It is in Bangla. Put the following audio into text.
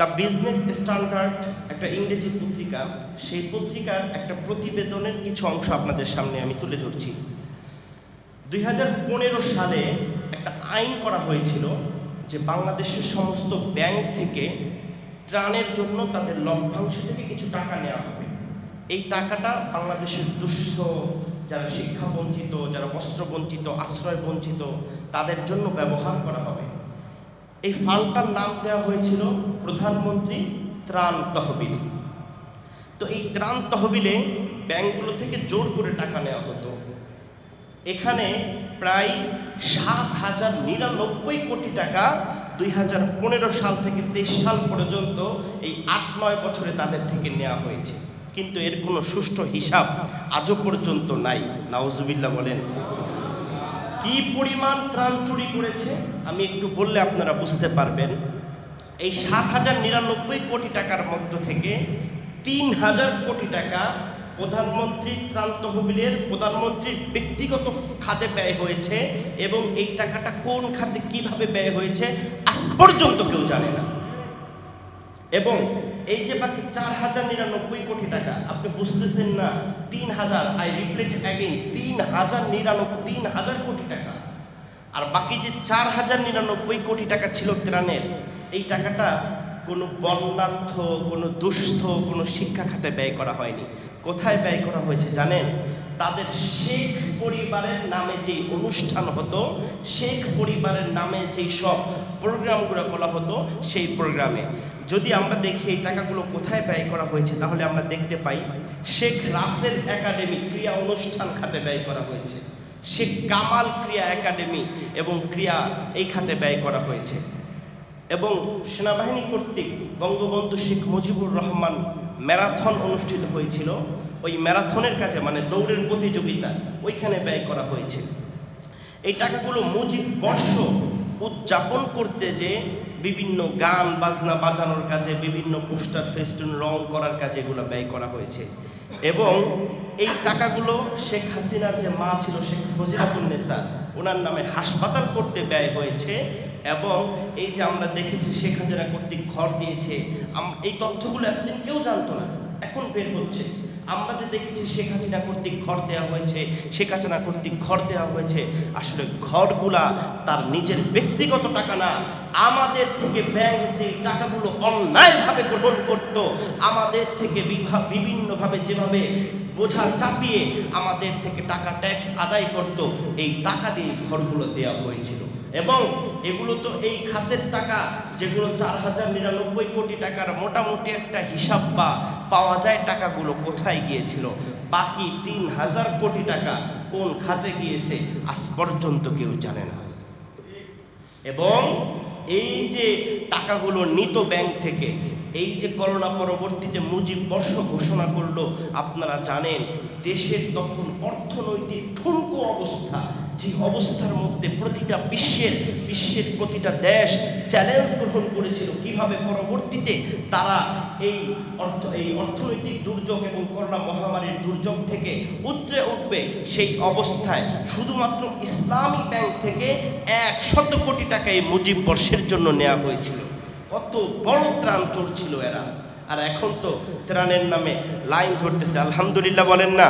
দ্য বিজনেস স্ট্যান্ডার্ড একটা ইংরেজি পত্রিকা, সেই পত্রিকার একটা প্রতিবেদনের কিছু অংশ আপনাদের সামনে আমি তুলে ধরছি। দুই হাজার পনেরো সালে একটা আইন করা হয়েছিল যে বাংলাদেশের সমস্ত ব্যাংক থেকে ত্রাণের জন্য তাদের লভ্যাংশ থেকে কিছু টাকা নেওয়া হবে। এই টাকাটা বাংলাদেশের দুঃস্থ যারা শিক্ষা বঞ্চিত, যারা বস্ত্র বঞ্চিত, আশ্রয় বঞ্চিত, তাদের জন্য ব্যবহার করা হবে। এই ফান্ডটার নাম দেওয়া হয়েছিল প্রধানমন্ত্রী ত্রাণ তহবিল। তো এই ত্রাণ তহবিলে ব্যাংকগুলো থেকে জোর করে টাকা নেওয়া হতো। এখানে প্রায় সাত হাজার নিরানব্বই কোটি টাকা দুই হাজার পনেরো সাল থেকে তেইশ সাল পর্যন্ত এই আট নয় বছরে তাদের থেকে নেওয়া হয়েছে। কিন্তু এর কোনো সুষ্ঠু হিসাব আজও পর্যন্ত নাই। নাওজুবিল্লাহ বলেন কি পরিমাণ ত্রাণ চুরি করেছে, আমি একটু বললে আপনারা বুঝতে পারবেন। এই সাত হাজার নিরানব্বই কোটি টাকার মধ্য থেকে তিন হাজার কোটি টাকা প্রধানমন্ত্রীর ত্রাণ তহবিলের, প্রধানমন্ত্রীর ব্যক্তিগত খাতে ব্যয় হয়েছে এবং এই টাকাটা কোন খাতে কীভাবে ব্যয় হয়েছে, আজ পর্যন্ত কেউ জানে না। এবং এই যে বাকি চার হাজার নিরানব্বই কোটি টাকা, আপনি বুঝতেছেন না তিন হাজার আই রিপ্লেট অ্যাগেন তিন হাজার নিরানব্বই তিন হাজার কোটি টাকা। আর বাকি যে চার হাজার নিরানব্বই কোটি টাকা ছিল ত্রাণের, এই টাকাটা কোনো বন্যার্থ, কোনো দুস্থ, কোনো শিক্ষা খাতে ব্যয় করা হয়নি। কোথায় ব্যয় করা হয়েছে জানেন? তাদের শেখ পরিবারের নামে যেই অনুষ্ঠান হতো, শেখ পরিবারের নামে যেই সব প্রোগ্রামগুলো করা হতো, সেই প্রোগ্রামে। যদি আমরা দেখি এই টাকাগুলো কোথায় ব্যয় করা হয়েছে, তাহলে আমরা দেখতে পাই শেখ রাসেল একাডেমি ক্রিয়া অনুষ্ঠান খাতে ব্যয় করা হয়েছে। শেখ কামাল ক্রিয়া একাডেমি এবং ক্রিয়া এই খাতে ব্যয় করা হয়েছে। এবং সেনাবাহিনী কর্তৃক বঙ্গবন্ধু শেখ মুজিবুর রহমান ম্যারাথন অনুষ্ঠিত হয়েছিল। ওই ম্যারাথনের কাছে মানে দৌড়ের প্রতিযোগিতা, ওইখানে ব্যয় করা হয়েছে। এই টাকাগুলো মুজিব বর্ষ উদযাপন করতে যে বিভিন্ন গান, বাজনা বাজানোর কাজে, বিভিন্ন পোস্টার, ফেস্টুন, রং করার কাজে এগুলো ব্যয় করা হয়েছে। এবং এই টাকাগুলো শেখ হাসিনার যে মা ছিল, শেখ ফজিলাতুন্নেসা ওনার নামে হাসপাতাল করতে ব্যয় হয়েছে এবং এই যে আমরা দেখেছি শেখ হাসিনা কর্তৃক ঘর দিয়েছে এই তথ্যগুলো এতদিন কেউ জানতো না, এখন বের হচ্ছে। আমরা যে দেখেছি শেখ হাসিনা কর্তৃক ঘর দেওয়া হয়েছে, শেখ হাসিনা কর্তৃক ঘর দেওয়া হয়েছে। আসলে ঘরগুলা তার নিজের ব্যক্তিগত টাকা না। আমাদের থেকে ব্যাংক যে টাকাগুলো অন্যায়ভাবে গ্রহণ করত, আমাদের থেকে বিভা- বিভিন্নভাবে যেভাবে বোঝা চাপিয়ে আমাদের থেকে টাকা ট্যাক্স আদায় করত, এই টাকা দিয়ে ঘরগুলো দেওয়া হয়েছিল। এবং এগুলো তো এই খাতের টাকা, যেগুলো চার হাজার নিরানব্বই কোটি টাকার মোটামুটি একটা হিসাব বা পাওয়া যায় টাকাগুলো কোথায় গিয়েছিল? বাকি তিন হাজার কোটি টাকা কোন খাতে গিয়েছে? আজ পর্যন্ত কেউ জানে না। এবং এই যে টাকাগুলো নিত ব্যাংক থেকে, এই যে করোনা পরবর্তীতে মুজিব বর্ষ ঘোষণা করল, আপনারা জানেন, দেশের তখন অর্থনৈতিক ঠুনকো অবস্থা যে অবস্থার মধ্যে প্রতিটা বিশ্বের বিশ্বের প্রতিটা দেশ চ্যালেঞ্জ গ্রহণ করেছিল, কীভাবে পরবর্তীতে তারা এই অর্থ, এই অর্থনৈতিক দুর্যোগ এবং করোনা মহামারীর দুর্যোগ থেকে উতরে উঠবে, সেই অবস্থায় শুধুমাত্র ইসলামী ব্যাংক থেকে এক শত কোটি টাকা এই মুজিব বর্ষের জন্য নেওয়া হয়েছিল। কত বড় ত্রাণ চড়ছিল এরা। আর এখন তো ত্রাণের নামে লাইন ধরতেছে, আলহামদুলিল্লাহ বলেন না।